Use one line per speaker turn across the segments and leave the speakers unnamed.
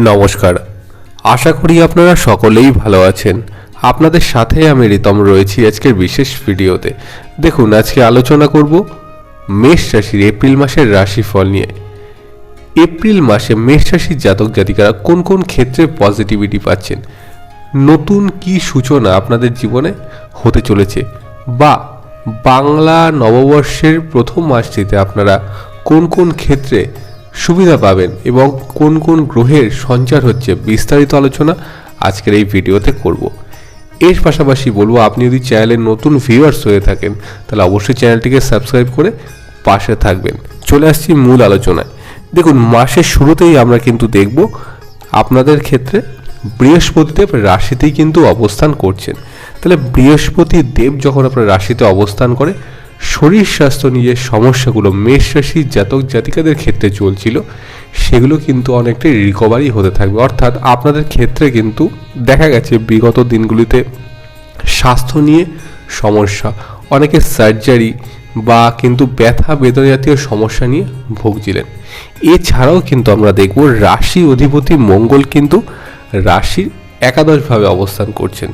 নমস্কার। আশা করি আপনারা সকলেই ভালো আছেন। আপনাদের সাথে আমি রিতম রয়েছি আজকের বিশেষ ভিডিওতে। দেখুন, আজকে আলোচনা করব মেষ রাশির এপ্রিল মাসের রাশিফল নিয়ে। এপ্রিল মাসে মেষ রাশির জাতক জাতিকারা কোন কোন ক্ষেত্রে পজিটিভিটি পাচ্ছেন? নতুন কি সূচনা আপনাদের জীবনে হতে চলেছে? বা বাংলা নববর্ষের প্রথম মাসটিতে আপনারা কোন কোন ক্ষেত্রে সুবিধা পাবেন এবং কোন কোন গ্রহের সঞ্চার হচ্ছে বিস্তারিত আলোচনা আজকের এই ভিডিওতে করব। এর পাশাপাশি বলব, আপনি যদি চ্যানেলের নতুন ভিউয়ার্স হয়ে থাকেন, তাহলে অবশ্যই চ্যানেলটিকে সাবস্ক্রাইব করে পাশে থাকবেন। চলে আসছি মূল আলোচনায়। দেখুন, মাসের শুরুতেই আমরা কিন্তু দেখব, আপনাদের ক্ষেত্রে বৃহস্পতি দেব রাশিতেই কিন্তু অবস্থান করছেন। তাহলে বৃহস্পতি দেব যখন আপনার রাশিতে অবস্থান করে শরীর স্বাস্থ্য নিয়ে সমস্যাগুলো মেষ রাশির জাতক জাতিকাদের ক্ষেত্রে চলছিল, সেগুলো কিন্তু অনেকটাই রিকভারি হতে থাকবে। অর্থাৎ আপনাদের ক্ষেত্রে কিন্তু দেখা গেছে বিগত দিনগুলিতে স্বাস্থ্য নিয়ে সমস্যা, অনেকে সার্জারি বা কিন্তু ব্যথা বেদনা জাতীয় সমস্যা নিয়ে ভুগছিলেন। এছাড়াও কিন্তু আমরা দেখব রাশি অধিপতি মঙ্গল কিন্তু রাশির একাদশভাবে অবস্থান করছেন।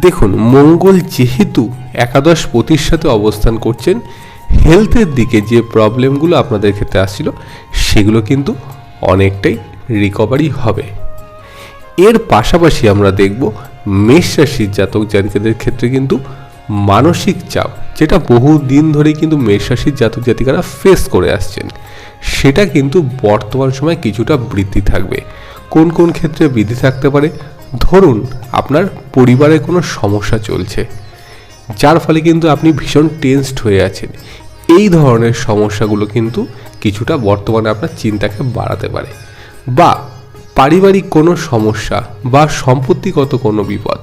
দেখুন, মঙ্গল যেহেতু একাদশ পতির সাথে অবস্থান করছেন হেলথের দিকে যে প্রবলেমগুলো আপনাদের ক্ষেত্রে আসছিল, সেগুলো কিন্তু অনেকটাই রিকভারি হবে। এর পাশাপাশি আমরা দেখব মেষ রাশির জাতক জাতিকাদের ক্ষেত্রে কিন্তু মানসিক চাপ, যেটা বহু দিন ধরে কিন্তু মেষ রাশির জাতক জাতিকারা ফেস করে আসছেন। সেটা কিন্তু বর্তমান সময় কিছুটা বৃদ্ধি থাকবে। কোন কোন ক্ষেত্রে বৃদ্ধি থাকতে পারে? ধরুন আপনার পরিবারে কোনো সমস্যা চলছে, যার ফলে কিন্তু আপনি ভীষণ টেনসড হয়ে আছেন। এই ধরনের সমস্যাগুলো কিন্তু কিছুটা বর্তমানে আপনার চিন্তাকে বাড়াতে পারে। বা পারিবারিক কোনো সমস্যা বা সম্পত্তিগত কোনো বিপদ,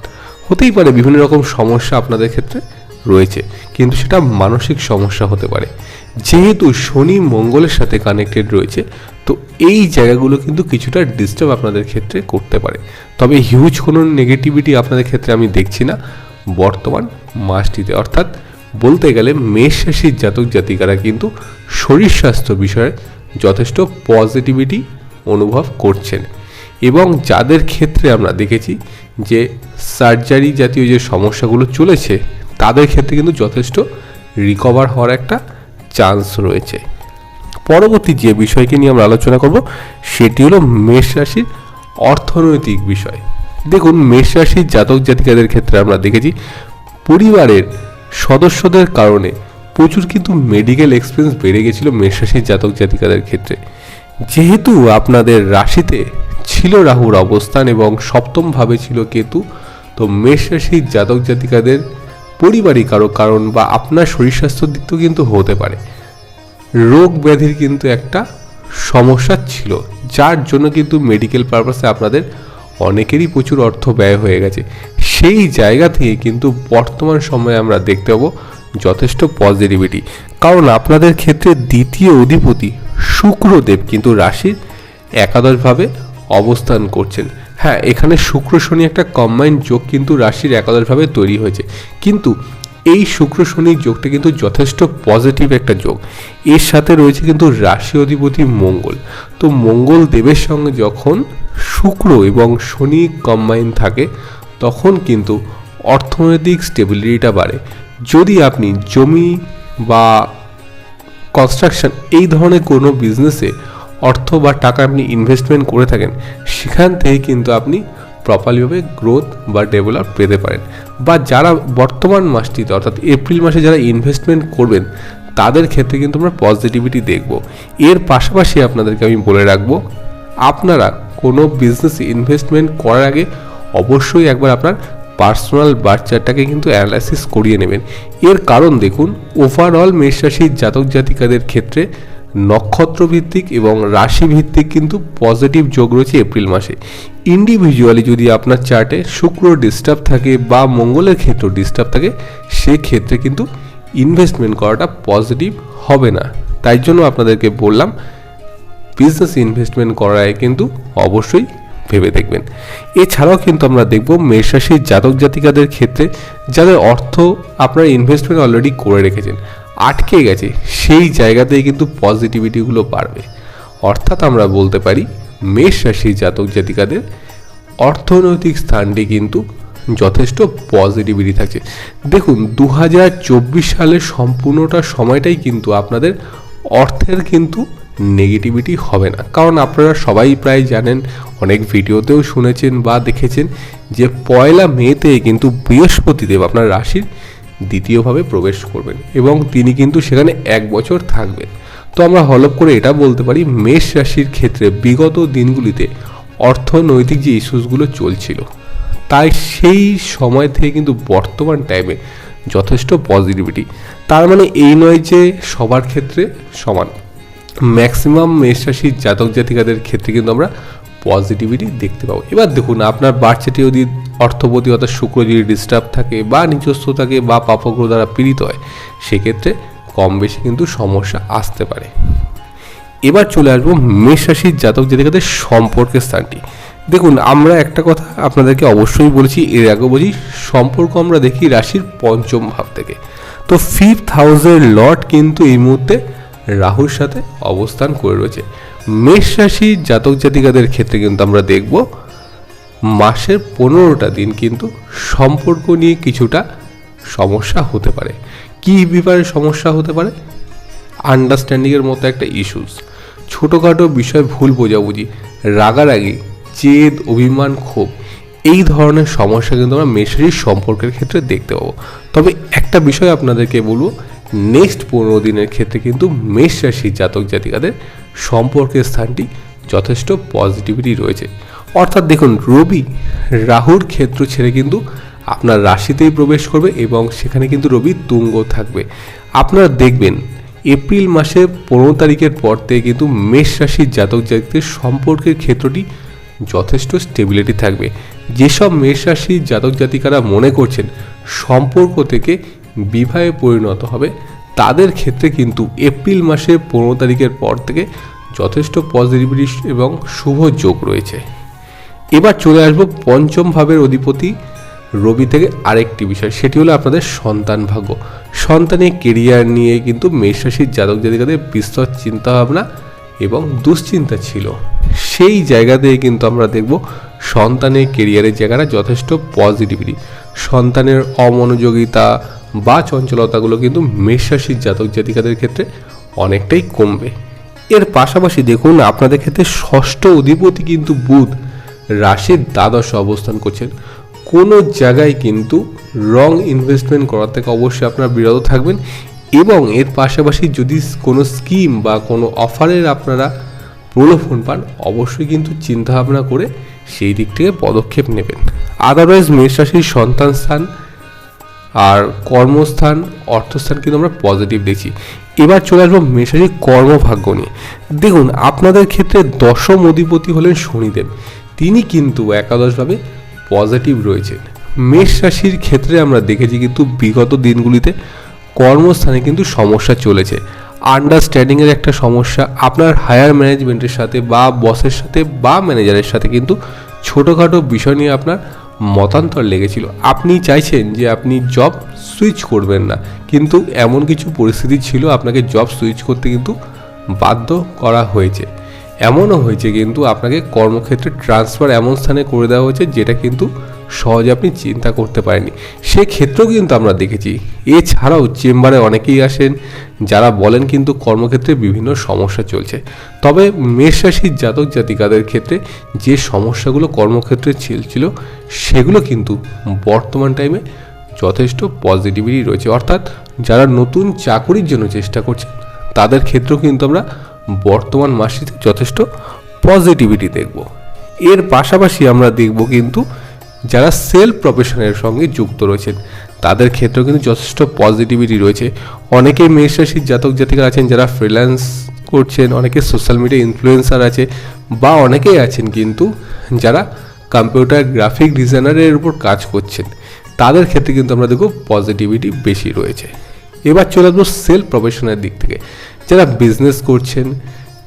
হতেই পারে বিভিন্ন রকম সমস্যা আপনাদের ক্ষেত্রে রয়েছে। কিন্তু সেটা মানসিক সমস্যা হতে পারে। যেহেতু শনি মঙ্গলের সাথে কানেক্টেড রয়েছে, তো এই জায়গাগুলো কিন্তু কিছুটা ডিস্টার্ব আপনাদের ক্ষেত্রে করতে পারে। তবে হিউজ কোনো নেগেটিভিটি আপনাদের ক্ষেত্রে আমি দেখছি না। বর্তমান মাসটিতে অর্থাৎ বলতে গেলে মেষ রাশির জাতক জাতিকারা কিন্তু শরীর স্বাস্থ্য বিষয়ে যথেষ্ট পজিটিভিটি অনুভব করছেন। এবং যাদের ক্ষেত্রে আমরা দেখেছি যে সার্জারি জাতীয় যে সমস্যাগুলো চলেছে তাদের ক্ষেত্রে কিন্তু যথেষ্ট রিকভার হওয়ার একটা চান্স রয়েছে। পরবর্তী যে বিষয়কে নিয়ে আমরা আলোচনা করব, সেটি হলো মেষ রাশির অর্থনৈতিক বিষয়। দেখুন, মেষ রাশির জাতক জাতিকাদের ক্ষেত্রে আমরা দেখেছি, পরিবারের সদস্যদের কারণে প্রচুর কিন্তু মেডিকেল এক্সপেন্স বেড়ে গেছিল মেষ রাশির জাতক জাতিকাদের ক্ষেত্রে। যেহেতু আপনাদের রাশিতে ছিল রাহুর অবস্থান এবং সপ্তমভাবে ছিল কেতু, তো মেষ রাশির জাতক জাতিকাদের পরিবারিক কারও কারণ বা আপনার শরীর স্বাস্থ্যের দিক থেকেও কিন্তু হতে পারে। রোগ ব্যাধির কিন্তু একটা সমস্যা ছিল, যার জন্য কিন্তু মেডিকেল পারপাসে আপনাদের অনেকেরই প্রচুর অর্থ ব্যয় হয়ে গেছে। সেই জায়গা থেকে কিন্তু বর্তমান সময়ে আমরা দেখতে পাবো যথেষ্ট পজিটিভিটি কারণ আপনাদের ক্ষেত্রে দ্বিতীয় অধিপতি শুক্রদেব কিন্তু রাশির একাদশভাবে অবস্থান করছেন। হ্যাঁ এখানে শুক্র শনি একটা কম্বাইন্ড যোগ কিন্তু রাশির একাদশভাবে তৈরি হয়েছে। কিন্তু এই শুক্র শনির যোগটা কিন্তু যথেষ্ট পজিটিভ একটা যোগ। এর সাথে রয়েছে কিন্তু রাশি অধিপতি মঙ্গল। তো মঙ্গল দেবের সঙ্গে যখন শুক্র এবং শনি কম্বাইন থাকে, তখন কিন্তু অর্থনৈতিক স্টেবিলিটিটা বাড়ে। যদি আপনি জমি বা কনস্ট্রাকশন এই ধরনের কোনো বিজনেসে অর্থ বা টাকা আপনি ইনভেস্টমেন্ট করে থাকেন, সেখান থেকে কিন্তু আপনি প্রপারলিভাবে গ্রোথ বা ডেভেলপ পেতে পারেন। বা যারা বর্তমান মাসটিতে, অর্থাৎ এপ্রিল মাসে যারা ইনভেস্টমেন্ট করবেন, তাদের ক্ষেত্রে কিন্তু আমরা পজিটিভিটি দেখব। এর পাশাপাশি আপনাদেরকে আমি বলে রাখব, আপনারা কোনো বিজনেস ইনভেস্টমেন্ট করার আগে অবশ্যই একবার আপনার পার্সোনাল বাচ্চাটাকে কিন্তু অ্যানালাইসিস করিয়ে নেবেন। এর কারণ দেখুন ওভারঅল মেষ রাশির জাতক জাতিকাদের ক্ষেত্রে নক্ষত্র ভিত্তিক এবং রাশি ভিত্তিক কিন্তু পজিটিভ যোগ রয়েছে এপ্রিল মাসে। ইন্ডিভিজুয়ালি যদি আপনার চার্টে শুক্র ডিস্টার্ব থাকে বা মঙ্গলের ক্ষেত্র ডিস্টার্ব থাকে, সেক্ষেত্রে কিন্তু ইনভেস্টমেন্ট করাটা পজিটিভ হবে না। তাই জন্য আপনাদেরকে বললাম বিজনেস ইনভেস্টমেন্ট আগে কিন্তু অবশ্যই ভেবে দেখবেন। এছাড়াও কিন্তু আমরা দেখব মেষরাশির জাতক জাতিকাদের ক্ষেত্রে যাদের অর্থ আপনারা ইনভেস্টমেন্ট অলরেডি করে রেখেছেন। আটকে গেছে, সেই জায়গাতেই কিন্তু পজিটিভিটিগুলো বাড়বে। অর্থাৎ আমরা বলতে পারি, মেষ রাশির জাতক জাতিকাদের অর্থনৈতিক স্থানটি কিন্তু যথেষ্ট পজিটিভিটি থাকছে। দেখুন দু হাজার চব্বিশ সালের সম্পূর্ণটা সময়টাই কিন্তু আপনাদের অর্থের কিন্তু নেগেটিভিটি হবে না। কারণ আপনারা সবাই প্রায় জানেন, অনেক ভিডিওতেও শুনেছেন বা দেখেছেন যে পয়লা মেতে কিন্তু বৃহস্পতিদেব আপনার রাশির দ্বিতীয়ভাবে প্রবেশ করবেন এবং তিনি কিন্তু সেখানে এক বছর থাকবেন। তো আমরা হলপ করে এটা বলতে পারি, মেষ রাশির ক্ষেত্রে বিগত দিনগুলিতে অর্থনৈতিক যে ইস্যুসগুলো চলছিল, তাই সেই সময় থেকে কিন্তু বর্তমান টাইমে যথেষ্ট পজিটিভিটি তার মানে এই নয় যে সবার ক্ষেত্রে সমান। ম্যাক্সিমাম মেষ রাশির জাতক জাতিকাদের ক্ষেত্রে কিন্তু আমরা পজিটিভিটি দেখতে পাবো। এবার দেখুন, আপনার বাচ্চাটি যদি অর্থপতি অর্থাৎ শুক্র যদি ডিস্টার্ব থাকে বা নিজস্ব থাকে বা পাপগ্রহ দ্বারা পীড়িত হয়, সেক্ষেত্রে কম বেশি কিন্তু সমস্যা আসতে পারে। এবার চলে আসব মেষ রাশির জাতক জাতিকাদের সম্পর্কের স্থানটি। দেখুন, আমরা একটা কথা আপনাদেরকে অবশ্যই বলেছি, এর আগে বলছি, সম্পর্ক আমরা দেখি রাশির পঞ্চম ভাব থেকে। তো ফিফথ হাউসের লর্ড কিন্তু এই মুহূর্তে রাহুর সাথে অবস্থান করে রয়েছে। মেষ রাশির জাতক জাতিকাদের ক্ষেত্রে কিন্তু আমরা দেখব, মাসের পনেরোটা দিন কিন্তু সম্পর্ক নিয়ে কিছুটা সমস্যা হতে পারে। কী ব্যাপারে সমস্যা হতে পারে? আন্ডারস্ট্যান্ডিংয়ের মতো একটা ইস্যুস ছোটোখাটো বিষয় ভুল বোঝাবুঝি, রাগারাগি চেদ অভিমান, ক্ষোভ, এই ধরনের সমস্যা কিন্তু আমরা মেশারির সম্পর্কের ক্ষেত্রে দেখতে পাবো। তবে একটা বিষয় আপনাদেরকে বলব নেক্সট পনেরো দিনের ক্ষেত্রে কিন্তু মেষ রাশির জাতক জাতিকাদের সম্পর্কের স্থানটি যথেষ্ট পজিটিভিটি রয়েছে। অর্থাৎ দেখুন, রবি রাহুর ক্ষেত্র ছেড়ে কিন্তু আপনার রাশিতেই প্রবেশ করবে এবং সেখানে কিন্তু রবি তুঙ্গ থাকবে। আপনারা দেখবেন, এপ্রিল মাসে পনেরো তারিখের পর থেকে কিন্তু মেষ রাশির জাতক জাতিকদের সম্পর্কের ক্ষেত্রটি যথেষ্ট স্টেবিলিটি থাকবে। যেসব মেষ রাশির জাতক জাতিকারা মনে করছেন, সম্পর্ক থেকে বিবাহে পরিণত হবে, তাদের ক্ষেত্রে কিন্তু এপ্রিল মাসে পনেরো তারিখের পর থেকে যথেষ্ট পজিটিভিটি এবং শুভ যোগ রয়েছে। এবার চলে আসব পঞ্চম ভাবের অধিপতি রবি থেকে আরেকটি বিষয়, সেটি হলো আপনাদের সন্তান ভাগ্য। সন্তানের কেরিয়ার নিয়ে কিন্তু মেষ রাশির জাতক জাতিকাদের বিস্তর চিন্তাভাবনা এবং দুশ্চিন্তা ছিল। সেই জায়গা থেকে কিন্তু আমরা দেখব সন্তানের কেরিয়ারের জায়গাটা যথেষ্ট পজিটিভিটি সন্তানের অমনোযোগিতা বা চঞ্চলতাগুলো কিন্তু মেষ রাশির জাতক জাতিকাদের ক্ষেত্রে অনেকটাই কমবে। এর পাশাপাশি দেখুন, আপনাদের ক্ষেত্রে ষষ্ঠ অধিপতি কিন্তু বুধ রাশির দ্বাদশ অবস্থান করছেন। কোনো জায়গায় কিন্তু রং ইনভেস্টমেন্ট করার থেকে অবশ্যই আপনারা বিরত থাকবেন এবং এর পাশাপাশি যদি কোনো স্কিম বা কোনো অফারের আপনারা প্রলোভন পান, অবশ্যই কিন্তু চিন্তাভাবনা করে সেই দিক থেকে পদক্ষেপ নেবেন। আদারওয়াইজ মেষ রাশির সন্তান স্থান আর কর্মস্থান, অর্থস্থান কিন্তু আমরা পজিটিভ দেখছি এবার চলে আসব মেষরাশির কর্মভাগ্য নিয়ে। দেখুন, আপনাদের ক্ষেত্রে দশম অধিপতি হলেন শনিদেব। তিনি কিন্তু একাদশভাবে পজিটিভ রয়েছেন মেষ রাশির ক্ষেত্রে আমরা দেখেছি কিন্তু বিগত দিনগুলিতে কর্মস্থানে কিন্তু সমস্যা চলেছে। আন্ডারস্ট্যান্ডিংয়ের একটা সমস্যা, আপনার হায়ার ম্যানেজমেন্টের সাথে বা বসের সাথে বা ম্যানেজারের সাথে কিন্তু ছোটোখাটো বিষয় নিয়ে আপনার মতান্তর লেগেছিল। আপনি চাইছেন যে আপনি জব সুইচ করবেন না। কিন্তু এমন কিছু পরিস্থিতি ছিল, আপনাকে জব সুইচ করতে কিন্তু বাধ্য করা হয়েছে। এমনও হয়েছে কিন্তু আপনাকে কর্মক্ষেত্রে ট্রান্সফার এমন স্থানে করে দেওয়া হয়েছে, যেটা কিন্তু সহজে আপনি চিন্তা করতে পারেননি। সেক্ষেত্রেও কিন্তু আমরা দেখেছি। এছাড়াও চেম্বারে অনেকেই আসেন, যারা বলেন কিন্তু কর্মক্ষেত্রে বিভিন্ন সমস্যা চলছে। তবে মেষ রাশির জাতক জাতিকাদের ক্ষেত্রে যে সমস্যাগুলো কর্মক্ষেত্রে ছিল সেগুলো কিন্তু বর্তমান টাইমে যথেষ্ট পজিটিভিটি রয়েছে। অর্থাৎ যারা নতুন চাকুরির জন্য চেষ্টা করছে তাদের ক্ষেত্রেও কিন্তু আমরা বর্তমান মাসটিতে যথেষ্ট পজিটিভিটি দেখব। এর পাশাপাশি আমরা দেখব কিন্তু যারা সেলফ প্রফেশনের সঙ্গে যুক্ত রয়েছেন, তাদের ক্ষেত্রেও কিন্তু যথেষ্ট পজিটিভিটি রয়েছে। অনেকেই মেষ রাশির জাতক জাতিকা আছেন, যারা ফ্রিল্যান্স করছেন, অনেকে সোশ্যাল মিডিয়া ইনফ্লুয়েন্সার আছে, বা অনেকেই আছেন কিন্তু যারা কম্পিউটার গ্রাফিক ডিজাইনারের উপর কাজ করছেন, তাদের ক্ষেত্রে কিন্তু আমরা দেখব পজিটিভিটি বেশি রয়েছে। এবার চলে আসব সেলফ প্রফেশনের দিক থেকে। যারা বিজনেস করছেন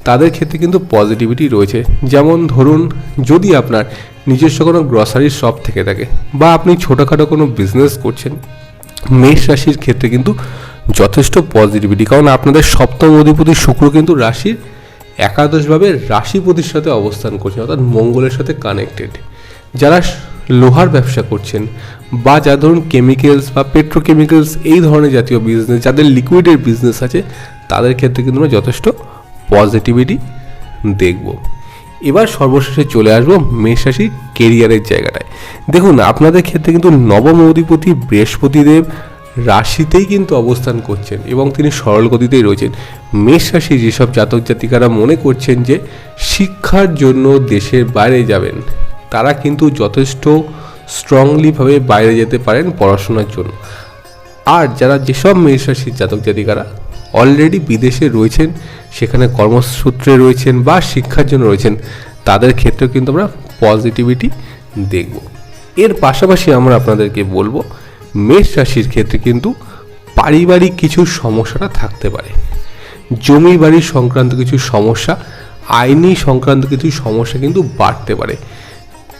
তাদের ক্ষেত্রে কিন্তু পজিটিভিটি রয়েছে। যেমন ধরুন, যদি আপনার নিজস্ব কোনো গ্রসারির শপ থেকে থাকে বা আপনি ছোটোখাটো কোনো বিজনেস করছেন, মেষ রাশির ক্ষেত্রে কিন্তু যথেষ্ট পজিটিভিটি কারণ আপনাদের সপ্তম অধিপতি শুক্র কিন্তু রাশির একাদশভাবে রাশিপতির সাথে অবস্থান করছেন, অর্থাৎ মঙ্গলের সাথে কানেক্টেড যারা লোহার ব্যবসা করছেন বা যা ধরুন কেমিক্যালস বা পেট্রোকেমিক্যালস এই ধরনের জাতীয় বিজনেস যাদের লিকুইডের বিজনেস আছে, তাদের ক্ষেত্রে কিন্তু আমরা যথেষ্ট পজিটিভিটি দেখব। এবার সর্বশেষে চলে আসব মেষ কেরিয়ারের জায়গাটায়। দেখুন, আপনাদের ক্ষেত্রে কিন্তু নবম অধিপতি বৃহস্পতিদেব রাশিতেই কিন্তু অবস্থান করছেন এবং তিনি সরল গতিতেই রয়েছেন। মেষ রাশি যেসব জাতক জাতিকারা মনে করছেন যে শিক্ষার জন্য দেশের বাইরে যাবেন, তারা কিন্তু যথেষ্ট স্ট্রংলিভাবে বাইরে যেতে পারেন পড়াশোনার জন্য। আর যারা যেসব মেষ রাশির জাতক জাতিকারা অলরেডি বিদেশে রয়েছেন, সেখানে কর্মসূত্রে রয়েছেন বা শিক্ষার জন্য রয়েছেন, তাদের ক্ষেত্রেও কিন্তু আমরা পজিটিভিটি দেখব। এর পাশাপাশি আমরা আপনাদেরকে বলব, মেষ রাশির ক্ষেত্রে কিন্তু পারিবারিক কিছু সমস্যাটা থাকতে পারে। জমি বাড়ি সংক্রান্ত কিছু সমস্যা, আইনি সংক্রান্ত কিছু সমস্যা কিন্তু বাড়তে পারে।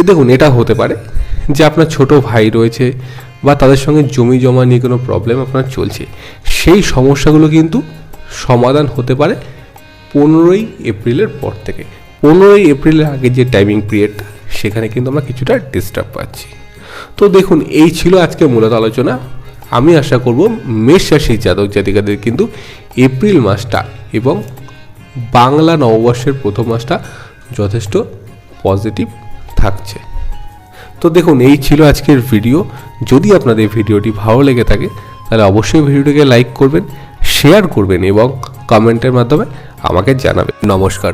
দেখুন, এটা হতে পারে যে আপনার ছোট ভাই রয়েছে বা তাদের সঙ্গে জমি জমা নিয়ে কোনো প্রবলেম আপনার চলছে। সেই সমস্যাগুলো কিন্তু সমাধান হতে পারে পনেরোই এপ্রিলের পর থেকে। পনেরোই এপ্রিলের আগে যে টাইমিং পিরিয়ডটা সেখানে কিন্তু আমরা কিছুটা ডিস্টার্ব পাচ্ছি। তো দেখুন, এই ছিল আজকে মূলত আলোচনা। আমি আশা করব মেষ রাশির জাতক জাতিকাদের কিন্তু এপ্রিল মাসটা এবং বাংলা নববর্ষের প্রথম মাসটা যথেষ্ট পজিটিভ থাকছে। তো দেখুন, এই ছিল আজকের ভিডিও যদি আপনাদের ভিডিওটি ভালো লেগে থাকে তাহলে অবশ্যই ভিডিওটিকে লাইক করবেন শেয়ার করবেন এবং কমেন্টের মাধ্যমে আমাকে জানাবেন। নমস্কার।